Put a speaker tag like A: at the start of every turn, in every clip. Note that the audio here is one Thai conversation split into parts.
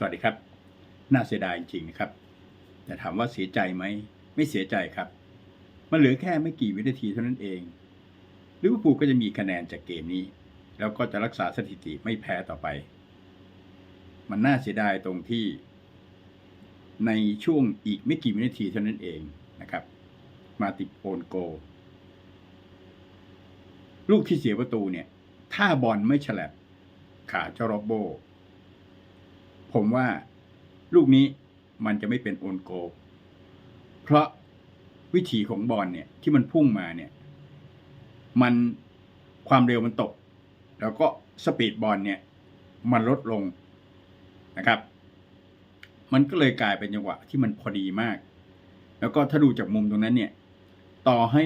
A: สวัสดีครับ น่าเสียดายจริงๆนะครับ แต่ถามว่าเสียใจไหม ไม่เสียใจครับ มันเหลือแค่ไม่กี่วินาทีเท่านั้นเองลิเวอร์พูลก็จะมีคะแนนจากเกมนี้ แล้วก็จะรักษาสถิติไม่แพ้ต่อไป มันน่าเสียดายตรงที่ ในช่วงอีกไม่กี่วินาทีเท่านั้นเองนะครับ มาติดโอนโก ลูกที่เสียประตูเนี่ย ถ้าบอลไม่ฉลับขาเจ้าโรบโบ ผมว่าลูกนี้มันจะไม่เป็นโอนโก เพราะวิถีของบอลเนี่ย ที่มันพุ่งมาเนี่ย มันความเร็วมันตก แล้วก็สปีดบอลเนี่ย มันลดลงนะครับ มันก็เลยกลายเป็นจังหวะที่มันพอดีมาก แล้วก็ถ้าดูจากมุมตรงนั้นเนี่ย ต่อให้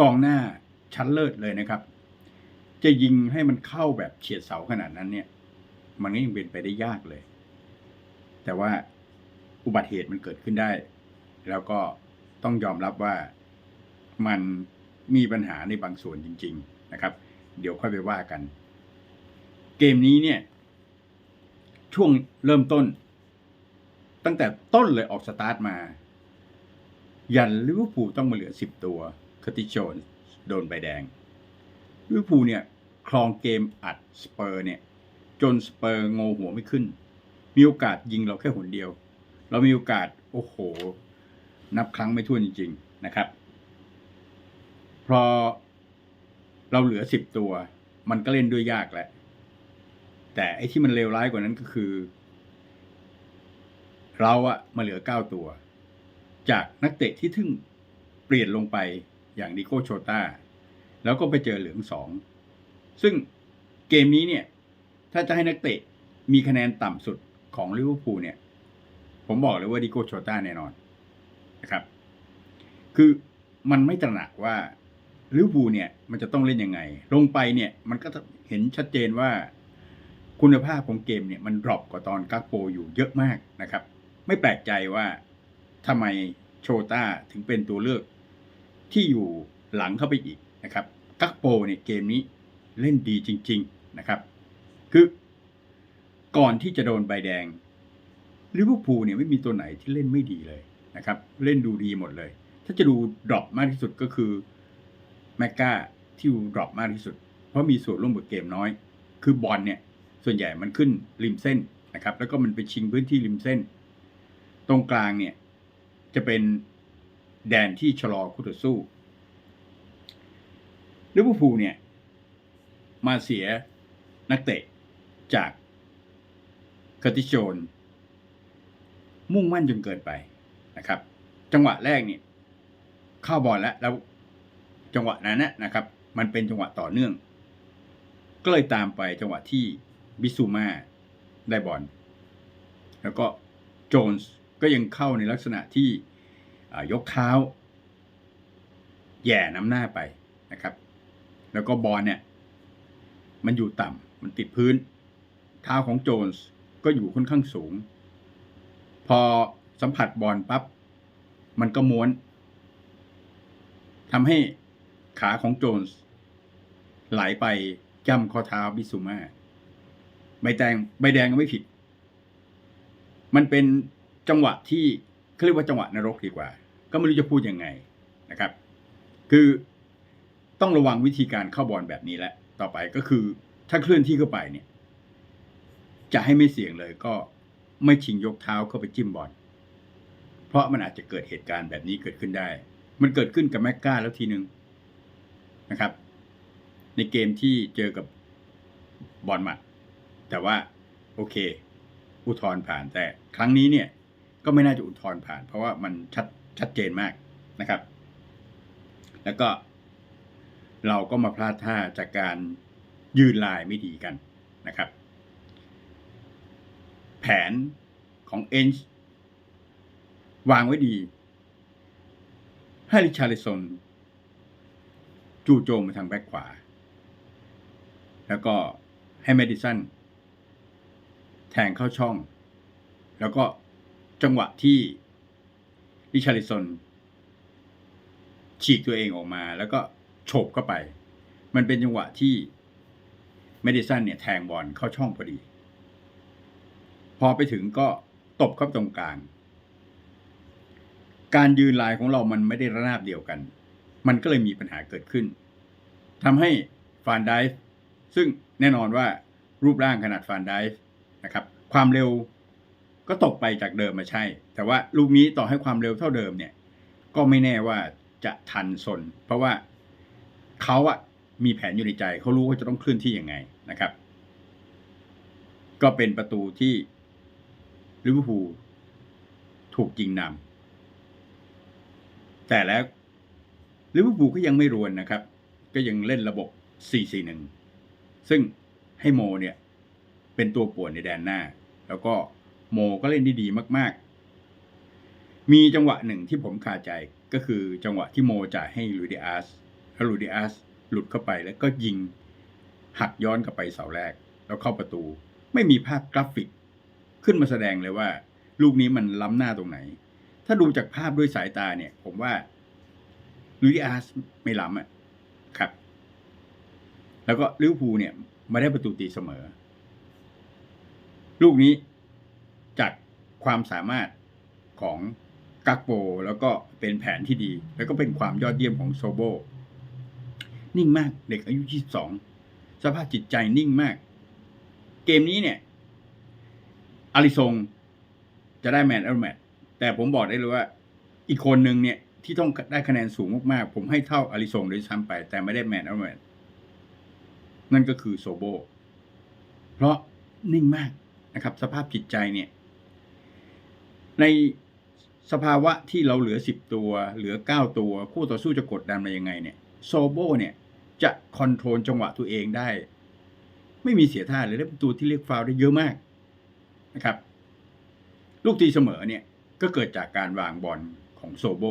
A: กองหน้าชั้นเลิศเลยนะครับ จะยิงให้มันเข้าแบบเฉียดเสาขนาดนั้นเนี่ย มันก็ยังเป็นไปได้ยากเลย แต่ว่าอุบัติเหตุมันเกิดขึ้นได้ แล้วก็ต้องยอมรับว่ามันมีปัญหาในบางส่วนจริง ๆนะครับ เดี๋ยวค่อยไปว่ากัน เกมนี้เนี่ย ช่วงเริ่มต้น ตั้งแต่ต้นเลยออกสตาร์ทมา ยันลิเวอร์พูลต้องมาเหลือสิบตัวคติโชนโดนใบแดงลิเวอร์พูลเนี่ยครองเกมอัดสเปอร์เนี่ย จนสเปอร์งงหัวไม่ขึ้น มีโอกาสยิงเราแค่หนเดียว เรามีโอกาสโอ้โห นับครั้งไม่ถ้วนจริง ๆ นะครับ พอเราเหลือสิบตัว มันก็เล่นด้วยยากแหละ แต่ไอ้ที่มันเลวร้ายกว่านั้นก็คือ เราอะมาเหลือเก้าตัว จากนักเตะที่ทึ่งเปลี่ยนลงไปอย่างดิโกโชตาแล้วก็ไปเจอเหลืองสอง ซึ่งเกมนี้เนี่ย ถ้าจะให้นักเตะมีคะแนนต่ำสุดของลิเวอร์พูลเนี่ย ผมบอกเลยว่าดิโก้โชต้าแน่นอนนะครับ คือมันไม่ตระหนักว่าลิเวอร์พูลเนี่ยมันจะต้องเล่นยังไง ลงไปเนี่ยมันก็เห็นชัดเจนว่าคุณภาพของเกมเนี่ยมันดรอปกว่าตอนกักโปอยู่เยอะมากนะครับ ไม่แปลกใจว่าทำไมโชต้าถึงเป็นตัวเลือกที่อยู่หลังเข้าไปอีกนะครับกักโปเนี่ยเกมนี้เล่นดีจริง ๆ นะครับ คือ ก่อนที่จะโดนใบแดงลิเวอร์พูลเนี่ยไม่มีตัวไหนที่เล่นไม่ดีเลยนะครับ เล่นดูดีหมดเลย ถ้าจะดูดรอปมากที่สุดก็คือแมกกาที่ดูดรอปมากที่สุด เพราะมีส่วนร่วมกับเกมน้อย คือบอลเนี่ย ส่วนใหญ่มันขึ้นริมเส้นนะครับ แล้วก็มันไปชิงพื้นที่ริมเส้น ตรงกลางเนี่ย จะเป็นแดนที่ชะลอคู่ต่อสู้ลิเวอร์พูลเนี่ย มาเสียนักเตะ จากเคาติโชนมุ่งมั่นจนเกินไปนะครับ จังหวะแรกเนี่ยเข้าบอลแล้วแล้วจังหวะนั้นนะนะครับ มันเป็นจังหวะต่อเนื่อง ก็เลยตามไปจังหวะที่บิซูมาได้บอลแล้วก็โจนส์ก็ยังเข้าในลักษณะที่ยกเท้า แย่น้ำหน้าไปนะครับ แล้วก็บอลเนี่ย มันอยู่ต่ำมันติดพื้น เท้าของโจนส์ก็อยู่ค่อนข้างสูง พอสัมผัสบอลปับ๊บมันก็ม้วนทำให้ขาของโจนส์ไหลไปจำข้อเท้าบิสุมาใบแดงใบแดงก็ไม่ผิด มันเป็นจังหวะที่เขาเรียกว่าจังหวะนรกดีกว่า ก็ไม่รู้จะพูดยังไงนะครับ คือต้องระวังวิธีการเข้าบอลแบบนี้แหละ ต่อไปก็คือถ้าเคลื่อนที่เข้าไปเนี่ย จะให้ไม่เสี่ยงเลยก็ไม่ชิงยกเท้าเข้าไปจิ้มบอลเพราะมันอาจจะเกิดเหตุการณ์แบบนี้เกิดขึ้นได้ มันเกิดขึ้นกับแม็กกาแล้วทีหนึ่งนะครับ ในเกมที่เจอกับบอลหมัด แต่ว่าโอเค อุทธร์ผ่านแต่ครั้งนี้เนี่ยก็ไม่น่าจะอุทธร์ผ่าน เพราะว่ามันชัดชัดเจนมากนะครับ แล้วก็เราก็มาพลาดท่าจากการยืนลายไม่ดีกันนะครับ แผนของเอนจ์วางไว้ดี ให้ริชาริซนจู่โจมมาทางแบ็คขวา แล้วก็ให้แมดิสันแทงเข้าช่อง แล้วก็จังหวะที่ริชาริซนฉีกตัวเองออกมา แล้วก็โฉบเข้าไป มันเป็นจังหวะที่แมดิสันเนี่ยแทงบอลเข้าช่องพอดี พอไปถึงก็ตบเข้าตรงกลาง การยืนลายของเรามันไม่ได้ระนาบเดียวกัน มันก็เลยมีปัญหาเกิดขึ้นทำให้ฟานไดฟ์ซึ่งแน่นอนว่ารูปร่างขนาดฟานไดฟ์นะครับ ความเร็วก็ตกไปจากเดิมมาใช่ แต่ว่าลูกนี้ต่อให้ความเร็วเท่าเดิมเนี่ย ก็ไม่แน่ว่าจะทันสน เพราะว่าเขาอะมีแผนอยู่ในใจ เขารู้ว่าจะต้องเคลื่อนที่ยังไงนะครับ ก็เป็นประตูที่ ลิเวอร์พูลถูกยิงนำแต่แล้วลิเวอร์พูลก็ยังไม่รวนนะครับ ก็ยังเล่นระบบ 4-4-1 ซึ่งให้โมเนี่ย เป็นตัวป่วนในแดนหน้า แล้วก็โมก็เล่นได้ดีมาก ๆ มีจังหวะหนึ่งที่ผมคาใจก็คือจังหวะที่โมจ่ายให้ลูดิอาสแล้วลูดิอาสหลุดเข้าไปแล้วก็ยิงหักย้อนกลับไปเสาแรก แล้วเข้าประตู ไม่มีภาพกราฟิก ขึ้นมาแสดงเลยว่า ลูกนี้มันล้ำหน้าตรงไหน ถ้าดูจากภาพด้วยสายตาเนี่ย ผมว่าลูดิอาสไม่ล้ำอะครับ แล้วก็ลิเวอร์พูลเนี่ยมาได้ประตูตีเสมอ ลูกนี้จากความสามารถของกักโปแล้วก็เป็นแผนที่ดี แล้วก็เป็นความยอดเยี่ยมของโซโบ นิ่งมากเด็กอายุ 22 สภาพจิตใจนิ่งมาก เกมนี้เนี่ย อาริซงจะได้แมนเอลแมตแต่ผมบอกได้เลยว่า อีกคนหนึ่งเนี่ยที่ต้องได้คะแนนสูงมากๆ ผมให้เท่าอาริซงด้วยซ้ำไป แต่ไม่ได้แมนเอลแมตนั่นก็คือโซโบ เพราะนิ่งมากนะครับ สภาพจิตใจเนี่ย ในสภาวะที่เราเหลือสิบตัว เหลือเก้าตัว คู่ต่อสู้จะกดดันมายังไงเนี่ยโซโบเนี่ยจะคอนโทรลจังหวะตัวเองได้ ไม่มีเสียท่าเลยได้ประตูที่เรียกฟาวล์ได้เยอะมาก นะครับ ลูกตีเสมอเนี่ยก็เกิดจากการวางบอลของโซโบ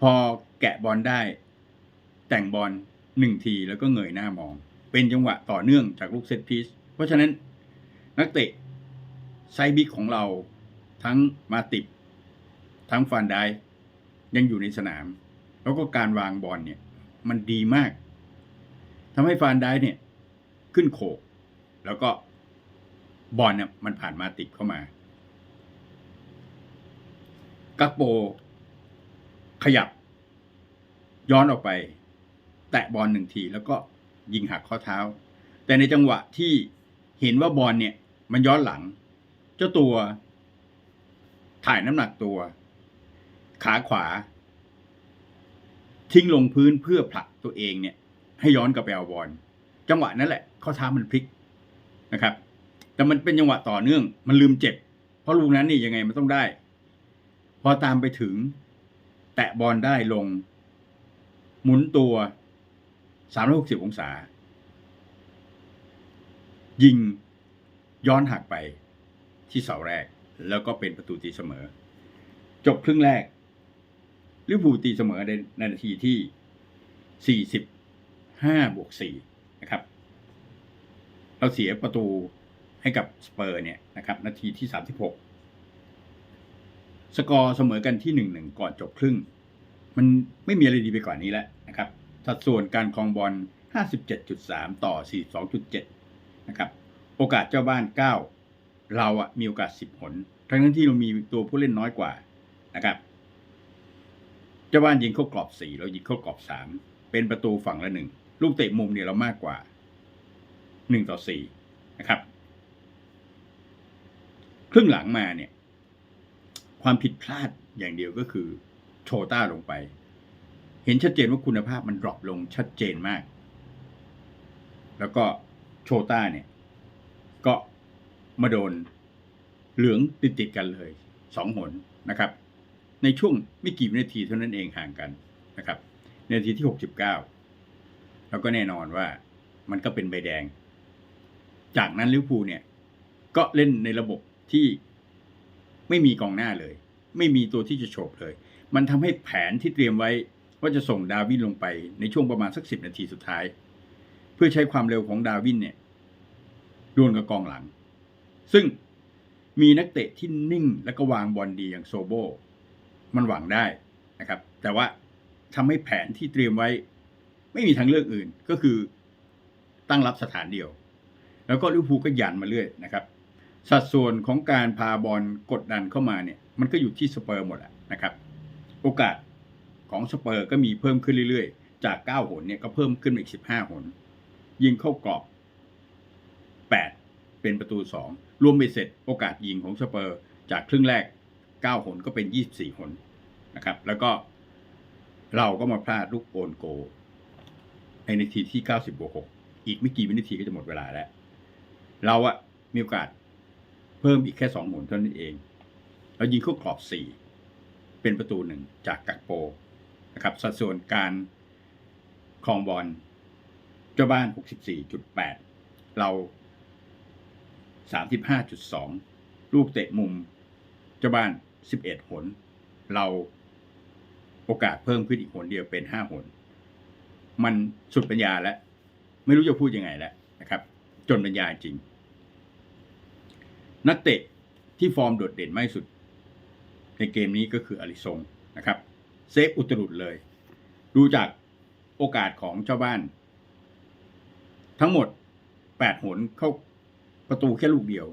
A: พอแกะบอลได้ แต่งบอลหนึ่งทีแล้วก็เงยหน้ามอง เป็นจังหวะต่อเนื่องจากลูกเซตพีซเพราะฉะนั้นนักเตะไซบิกของเราทั้งมาติบทั้งฟานไดยังอยู่ในสนาม แล้วก็การวางบอลเนี่ย มันดีมากทำให้ฟานไดเนี่ย ขึ้นโขกแล้วก็ บอลเนี่ยมันผ่านมาติบเข้ามากักโป ขยับ ย้อนออกไป แตะบอลหนึ่งที แล้วก็ยิงหักข้อเท้า แต่ในจังหวะที่เห็นว่าบอลเนี่ย มันย้อนหลัง เจ้าตัว ถ่ายน้ำหนักตัว ขาขวา ทิ้งลงพื้นเพื่อผลักตัวเองเนี่ย ให้ย้อนกลับไปเอาบอลจังหวะนั้นแหละ ข้อเท้ามันพลิกนะครับ แต่มันเป็นจังหวะต่อเนื่อง มันลืมเจ็บ เพราะลูกนั้นนี่ยังไงมันต้องได้ พอตามไปถึง แตะบอลได้ลง หมุนตัว360องศา ยิงย้อนหักไปที่เสาแรก แล้วก็เป็นประตูตีเสมอ จบครึ่งแรกลิเวอร์พูลตีเสมอในนาทีที่ 45 บวก 4 นะครับ เราเสียประตู ให้กับสเปอร์เนี่ยนะครับนาทีที่ 36 สกอร์เสมอกันที่1-1ก่อนจบครึ่ง มันไม่มีอะไรดีไปกว่านี้แล้วนะครับสัดส่วนการครองบอล 57.3 ต่อ 42.7 นะครับ โอกาสเจ้าบ้าน 9 เราอะมีโอกาส 10 ผล ทั้งนั้นที่เรามีตัวผู้เล่นน้อยกว่านะครับ เจ้าบ้านยิงเข้ากรอบ 4 เรายิงเข้ากรอบ 3 เป็นประตูฝั่งละหนึ่งลูกเตะมุมเนี่ยเรามากกว่า 1 ต่อ 4 นะครับ ครึ่งหลังมาเนี่ย ความผิดพลาดอย่างเดียวก็คือโชต้าลงไป เห็นชัดเจนว่าคุณภาพมันดรอปลงชัดเจนมาก แล้วก็โชต้าเนี่ย ก็มาโดนเหลืองติดติดกันเลยสองหนนะครับ ในช่วงไม่กี่วินาทีเท่านั้นเองห่างกันนะครับในนาทีที่หกสิบเก้าแล้วก็แน่นอนว่ามันก็เป็นใบแดง จากนั้นลิเวอร์พูลเนี่ย ก็เล่นในระบบ ที่ไม่มีกองหน้าเลย ไม่มีตัวที่จะโฉบเลย มันทำให้แผนที่เตรียมไว้ว่าจะส่งดาวินลงไปในช่วงประมาณสักสิบนาทีสุดท้าย เพื่อใช้ความเร็วของดาวินเนี่ยดวลกับกองหลัง ซึ่งมีนักเตะที่นิ่งและก็วางบอลดีอย่างโซโบ มันหวังได้นะครับ แต่ว่าทำให้แผนที่เตรียมไว้ ไม่มีทางเลือกอื่นก็คือตั้งรับสถานเดียว แล้วก็ลิเวอร์พูลก็ยันมาเรื่อยนะครับ สัดส่วนของการพาบอลกดดันเข้ามาเนี่ยมันก็อยู่ที่สเปอร์หมดแหละนะครับ โอกาสของสเปอร์ก็มีเพิ่มขึ้นเรื่อยๆ จาก 9 หนเนี่ยก็เพิ่มขึ้นอีก 15 หน ยิงเข้ากรอบ 8 เป็นประตู 2 รวมไปเสร็จโอกาสยิงของสเปอร์จากครึ่งแรก 9 หนก็เป็น 24 หนนะครับ แล้วก็เราก็มาพลาดลูกโอนโกในนาทีที่90บวก6อีกไม่กี่วินาทีก็จะหมดเวลาแล้ว เราอะมีโอกาส เพิ่มอีกแค่สองหมุนเท่านั้นเองเรายิงเข้ากรอบสี่เป็นประตูหนึ่งจากกักโปนะครับสัดส่วนการครองบอลเจ้าบ้าน 64.8 เรา 35.2 ลูกเตะมุม เจ้าบ้าน 11 หน เราโอกาสเพิ่มขึ้นอีกหนเดียวเป็น 5 หน มันสุดปัญญาแล้ว ไม่รู้จะพูดยังไงแล้วนะครับ จนปัญญาจริง นักเตะที่ฟอร์มโดดเด่นมากที่สุด ในเกมนี้ก็คืออลิซงนะครับ เซฟอุตรุดเลย ดูจากโอกาสของเจ้าบ้าน ทั้งหมด8หนเข้าประตูแค่ลูกเดียว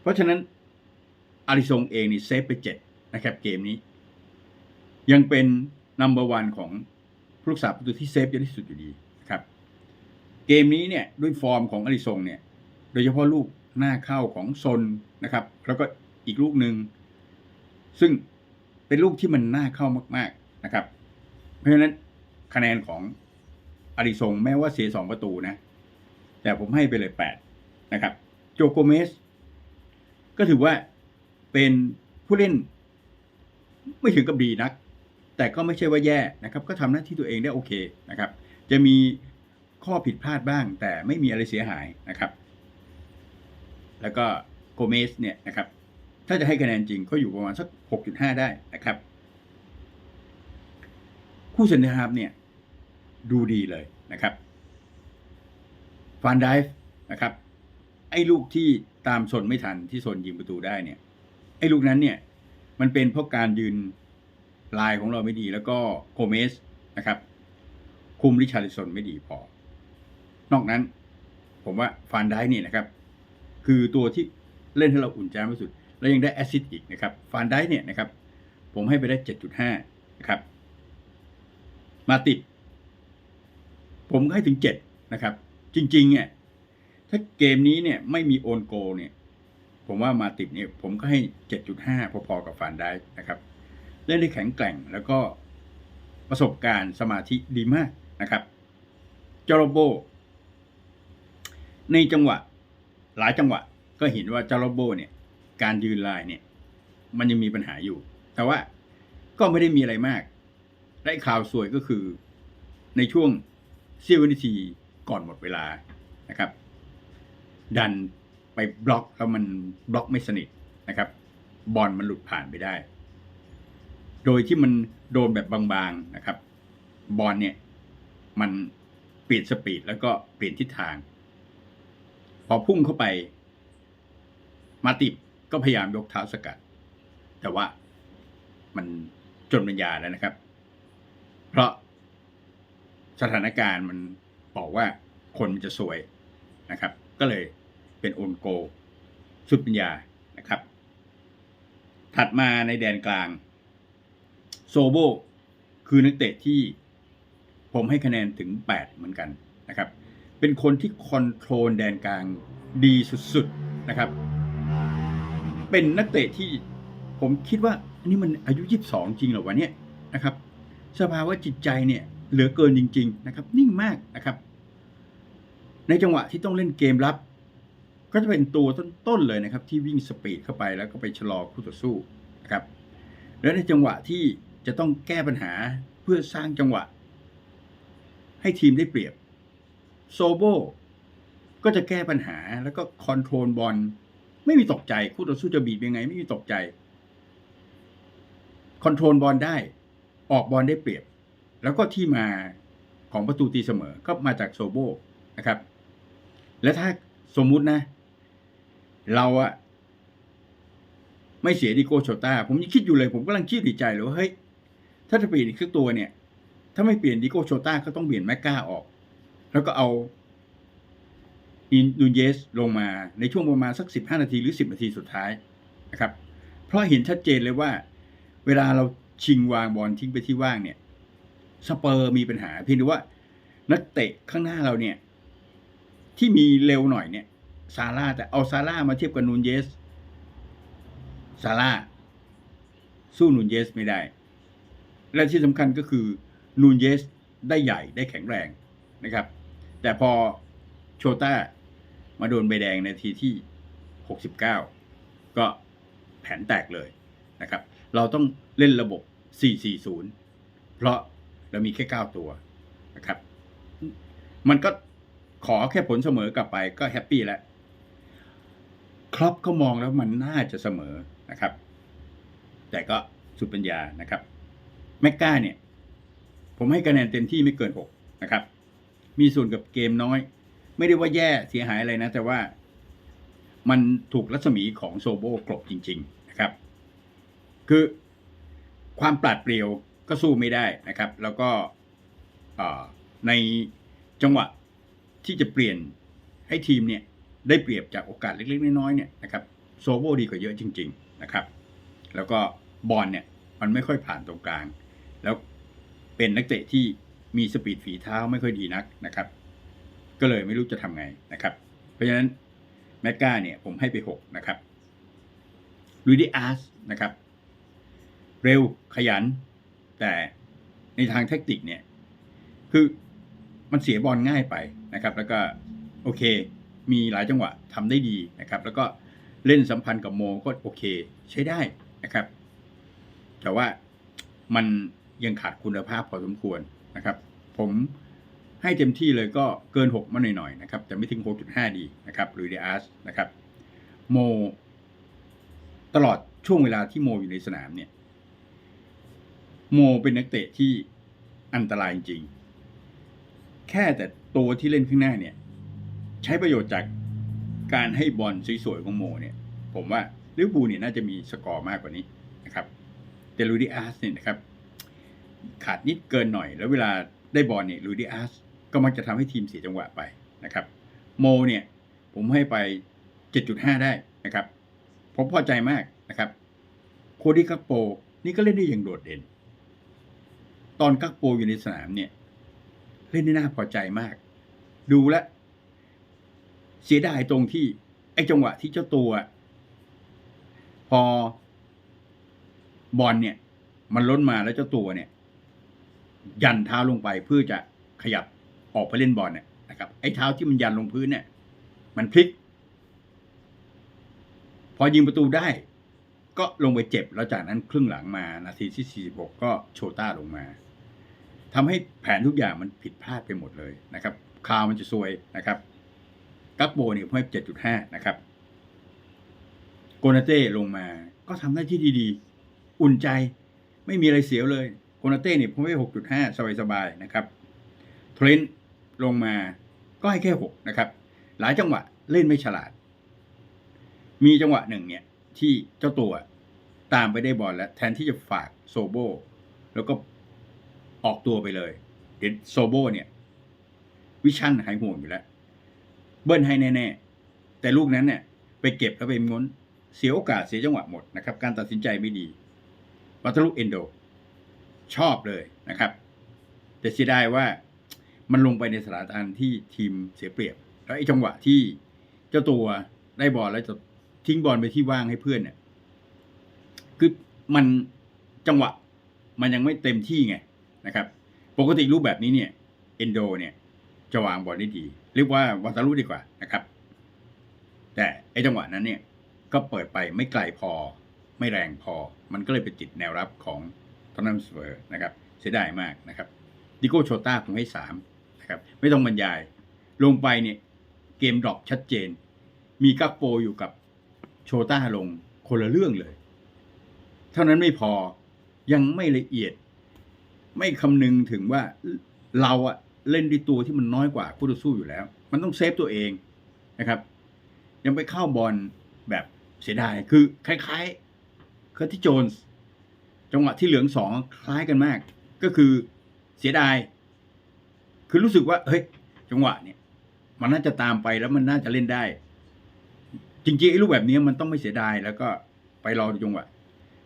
A: เพราะฉะนั้นอาริซงเองนี่เซฟไป7นะครับเกมนี้ ยังเป็นนัมเบอร์วันของผู้รักษาประตูที่เซฟเยอะที่สุดอยู่ดีนะครับ เกมนี้เนี่ยด้วยฟอร์มของอาริซงเนี่ย โดยเฉพาะลูก หน้าเข้าของซนนะครับ แล้วก็อีกลูกหนึ่งซึ่งเป็นลูกที่มันน่าเข้ามากๆนะครับ เพราะฉะนั้นคะแนนของอาริซงแม้ว่าเสียสองประตูนะ แต่ผมให้ไปเลยแปดนะครับ โจโกเมส ก็ถือว่าเป็นผู้เล่น ไม่ถึงกับดีนัก แต่ก็ไม่ใช่ว่าแย่นะครับ ก็ทำหน้าที่ตัวเองได้โอเคนะครับ จะมีข้อผิดพลาดบ้าง แต่ไม่มีอะไรเสียหายนะครับ แล้วก็โกเมสเนี่ยนะครับ ถ้าจะให้คะแนนจริงก็อยู่ประมาณสัก 6.5 ได้นะครับ คู่เซนเตอร์ฮาร์ฟเนี่ยดูดีเลยนะครับฟานไดฟ์นะครับ ไอ้ลูกที่ตามสนไม่ทันที่สนยิงประตูได้เนี่ย ไอ้ลูกนั้นเนี่ย มันเป็นเพราะการยืนลายของเราไม่ดี แล้วก็โกเมสนะครับ คุมริชาริสนไม่ดีพอ นอกนั้นผมว่าฟานไดฟ์เนี่ยนะครับ คือตัวที่เล่นให้เราอุ่นใจมากที่สุด แล้วยังได้แอซิสต์อีกนะครับฟานไดฟ์เนี่ยนะครับ ผมให้ไปได้ 7.5 นะครับ มาติด ผมให้ถึง 7 นะครับ จริงๆเนี่ยถ้าเกมนี้เนี่ยไม่มีโอนโกเนี่ย ผมว่ามาติดเนี่ยผมก็ให้ 7.5 พอๆกับฟานไดฟ์นะครับ เล่นได้แข็งแกร่งแล้วก็ประสบการณ์สมาธิดีมากนะครับจอร์โบ ในจังหวะ หลายจังหวะก็เห็นว่าเจาโรโบเนี่ยการยืนลายเนี่ยมันยังมีปัญหาอยู่ แต่ว่าก็ไม่ได้มีอะไรมาก ได้ข่าวสวยก็คือในช่วงเสี้ยววินาทีก่อนหมดเวลานะครับ ดันไปบล็อกแล้วมันบล็อกไม่สนิทนะครับ บอลมันหลุดผ่านไปได้ โดยที่มันโดนแบบบางๆนะครับ บอลเนี่ยมันเปลี่ยนสปีดแล้วก็เปลี่ยนทิศทาง พอพุ่งเข้าไป มาติบก็พยายามยกเท้าสกัด แต่ว่ามันจนปัญญาแล้วนะครับ เพราะสถานการณ์มันบอกว่าคนมันจะสวยนะครับ ก็เลยเป็นโอนโกสุดปัญญานะครับ ถัดมาในแดนกลาง โซโบคือนักเตะที่ผมให้คะแนนถึง 8 เหมือนกันนะครับ เป็นคนที่คอนโทรลแดนกลางดีสุดๆนะครับ เป็นนักเตะที่ผมคิดว่าอันนี้มันอายุ 22 จริงเหรอวะเนี่ยนะครับ สภาวะจิตใจเนี่ยเหลือเกินจริง ๆ นะครับ นิ่งมากนะครับ ในจังหวะที่ต้องเล่นเกมรับ ก็จะเป็นตัวต้นๆเลยนะครับ ที่วิ่งสปีดเข้าไปแล้วก็ไปชะลอคู่ต่อสู้นะครับ แล้วในจังหวะที่จะต้องแก้ปัญหาเพื่อสร้างจังหวะ ให้ทีมได้เปรียบ โซโบก็จะแก้ปัญหาแล้วก็คอนโทรลบอลไม่มีตกใจ คู่ต่อสู้จะบีบยังไง ไม่มีตกใจคอนโทรลบอลได้ ออกบอลได้เปรียบ แล้วก็ที่มาของประตูตีเสมอก็มาจากโซโบนะครับ และถ้าสมมุตินะ เราอะไม่เสียดิโกโชต้าผมยังคิดอยู่เลย ผมกำลังคิดดีใจเลยว่าเฮ้ยถ้าจะเปลี่ยนอีกสักตัวเนี่ย ถ้าไม่เปลี่ยนดิโกโชต้าก็ต้องเปลี่ยนแมกกาออก แล้วก็เอาอินนูเยสลงมาในช่วงประมาณสัก 15 นาทีหรือ 10 นาทีสุดท้ายนะครับ เพราะเห็นชัดเจนเลยว่า เวลาเราชิงวางบอลทิ้งไปที่ว่างเนี่ยสเปอร์มีปัญหาเพียงแต่ว่านักเตะข้างหน้าเราเนี่ย ที่มีเร็วหน่อยเนี่ยซาร่าแต่เอาซาร่ามาเทียบกับนูนเยสซาร่าสู้นูนเยสไม่ได้ และที่สำคัญก็คือนูนเยสได้ใหญ่ได้แข็งแรงนะครับ แต่พอโชต้ามาโดนใบแดงในทีที่ 69 ก็แผนแตกเลยนะครับ เราต้องเล่นระบบ 440 เพราะเรามีแค่ 9 ตัวนะครับ มันก็ขอแค่ผลเสมอกลับไปก็แฮปปี้แล้วครอปก็มองแล้วมันน่าจะเสมอนะครับ แต่ก็สุดปัญญานะครับ แมกกาเนี่ย ผมให้คะแนนเต็มที่ไม่เกิน 6 นะครับ มีส่วนกับเกมน้อย ไม่ได้ว่าแย่เสียหายอะไรนะ แต่ว่ามันถูกรัศมีของโซโบกลบจริง ๆ นะครับ คือความปราดเปรียวก็สู้ไม่ได้นะครับ แล้วก็ในจังหวะที่จะเปลี่ยนให้ทีมเนี่ยได้เปรียบจากโอกาสเล็ก ๆ น้อยๆเนี่ยนะครับโซโบดีกว่าเยอะจริง ๆ นะครับ แล้วก็บอลเนี่ยมันไม่ค่อยผ่านตรงกลาง แล้วเป็นนักเตะที่ มีสปีดฝีเท้าไม่ค่อยดีนักนะครับ ก็เลยไม่รู้จะทำไงนะครับ เพราะฉะนั้นแมกกาเนี่ยผมให้ไป 6 นะครับลุยดิอาร์สนะครับ เร็วขยัน แต่ในทางแทคติกเนี่ย คือมันเสียบอลง่ายไปนะครับ แล้วก็โอเค มีหลายจังหวะทำได้ดีนะครับ แล้วก็เล่นสัมพันธ์กับโมก็โอเค ใช้ได้นะครับ แต่ว่ามันยังขาดคุณภาพพอสมควร นะครับ ผมให้เต็มที่เลยก็เกิน 6 มาหน่อยๆนะครับแต่ไม่ถึง 6.5 ดีนะครับหรือเดอาร์สนะครับโม ตลอดช่วงเวลาที่โมอยู่ในสนามเนี่ย โมเป็นนักเตะที่อันตรายจริง แค่แต่ตัวที่เล่นข้างหน้าเนี่ย ใช้ประโยชน์จากการให้บอลสวยๆของโมเนี่ย ผมว่าลิเวอร์พูลเนี่ยน่าจะมีสกอร์มากกว่านี้นะครับแต่ลูดิอาร์สเนี่ยนะครับ ขาดนิดเกินหน่อย แล้วเวลาได้บอลเนี่ยลูดิอาสก็มักจะทำให้ทีมเสียจังหวะไปนะครับ โมเนี่ยผมให้ไป 7.5 ได้นะครับ ผมพอใจมากนะครับโคดี้กักโป นี่ก็เล่นได้อย่างโดดเด่น ตอนกักโปอยู่ในสนามเนี่ย เล่นได้น่าพอใจมาก ดูแลเสียดายตรงที่ ไอ้จังหวะที่เจ้าตัว พอบอลเนี่ย มันล้นมาแล้วเจ้าตัวเนี่ย ยันเท้าลงไปเพื่อจะขยับออกไปเล่นบอลเนี่ยนะครับไอ้เท้าที่มันยันลงพื้นเนี่ย มันพลิก พอยิงประตูได้ ก็ลงไปเจ็บแล้วจากนั้นครึ่งหลังมานาทีที่ 46 ก็โชต้าลงมาทำให้แผนทุกอย่างมันผิดพลาดไปหมดเลยนะครับคาวมันจะซวยนะครับกักโบเนี่ยผมให้7.5นะครับ โกนาเต้ลงมาก็ทำหน้าที่ดีๆ อุ่นใจไม่มีอะไรเสียวเลย นาเต้เนี่ยผมให้6.5สบายๆนะครับเทรนต์ลงมาก็ให้แค่6นะครับ หลายจังหวะเล่นไม่ฉลาด มีจังหวะหนึ่งเนี่ยที่เจ้าตัวตามไปได้บอลแล้ว แทนที่จะฝากโซโบแล้วก็ออกตัวไปเลยเดี๋ยวโซโบเนี่ย วิชั่นหายห่วงอยู่แล้ว เบิ้ลให้แน่ๆ แต่ลูกนั้นเนี่ย ไปเก็บแล้วไปง้น เสียโอกาสเสียจังหวะหมดนะครับ การตัดสินใจไม่ดีวัตลุเอนโด ชอบเลยนะครับ แต่เสียดายว่ามันลงไปในสถานการณ์ที่ทีมเสียเปรียบ แล้วไอ้จังหวะที่เจ้าตัวได้บอลแล้วจะทิ้งบอลไปที่ว่างให้เพื่อนเนี่ยคือมันจังหวะมันยังไม่เต็มที่ไงนะครับ ปกติรูปแบบนี้เนี่ยเอนโดเนี่ยจะวางบอลได้ดี เรียกว่าวัตารุดีกว่านะครับ แต่ไอ้จังหวะนั้นเนี่ยก็เปิดไปไม่ไกลพอไม่แรงพอ มันก็เลยไปติดแนวรับของ ทอนนัมสเวอร์นะครับเสียดายมากนะครับดิโก้โชต้าผมให้สามนะครับไม่ต้องบรรยาย ลงไปเนี่ยเกมดรอปชัดเจน มีกักโปอยู่กับโชต้าลงคนละเรื่องเลย เท่านั้นไม่พอยังไม่ละเอียด ไม่คำนึงถึงว่าเราอะเล่นด้วยตัวที่มันน้อยกว่าคู่ต่อสู้อยู่แล้ว มันต้องเซฟตัวเองนะครับ ยังไปเข้าบอลแบบเสียดายคือคล้ายๆเคอร์ติโจนส์ จังหวะที่เหลืองสองคล้ายกันมาก ก็คือเสียดาย คือรู้สึกว่า เฮ้ย จังหวะเนี่ย มันน่าจะตามไปแล้วมันน่าจะเล่นได้ จริงๆไอ้รูปแบบนี้มันต้องไม่เสียดายแล้วก็ไปรอจังหวะ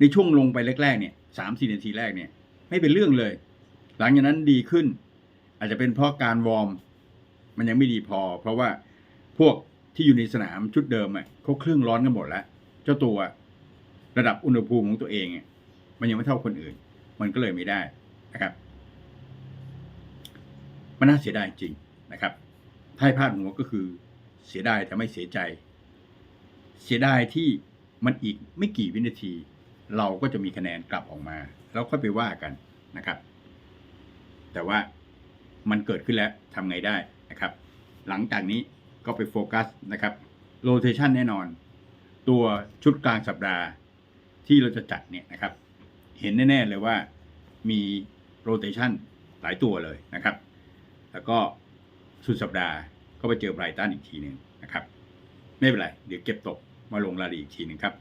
A: ในช่วงลงไปแรกๆเนี่ยสามสี่นาทีแรกเนี่ย ไม่เป็นเรื่องเลย หลังจากนั้นดีขึ้น อาจจะเป็นเพราะการวอร์ม มันยังไม่ดีพอ เพราะว่าพวกที่อยู่ในสนามชุดเดิมอะเขาเครื่องร้อนกันหมดแล้ว เจ้าตัวระดับอุณหภูมิของตัวเองอะ มันยังไม่เท่าคนอื่น มันก็เลยไม่ได้นะครับมันน่าเสียดายจริงนะครับท้ายพาดหัวก็คือเสียดายแต่ไม่เสียใจ เสียดายที่มันอีกไม่กี่วินาที เราก็จะมีคะแนนกลับออกมา แล้วค่อยไปว่ากันนะครับ แต่ว่ามันเกิดขึ้นแล้วทำไงได้นะครับ หลังจากนี้ก็ไปโฟกัสนะครับโ o เ a ชันแน่นอน ตัวชุดกลางสัปดาห์ที่เราจะจัดเนี่ยนะครับ เห็นแน่ ๆ เลยว่ามีโรเตชันหลายตัวเลยนะครับ แล้วก็สุดสัปดาห์ก็ไปเจอไบรตันอีกทีหนึ่งนะครับ ไม่เป็นไร เดี๋ยวเก็บตกมาลงรายละเอียดอีกทีหนึ่งครับ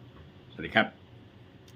A: สวัสดีครับ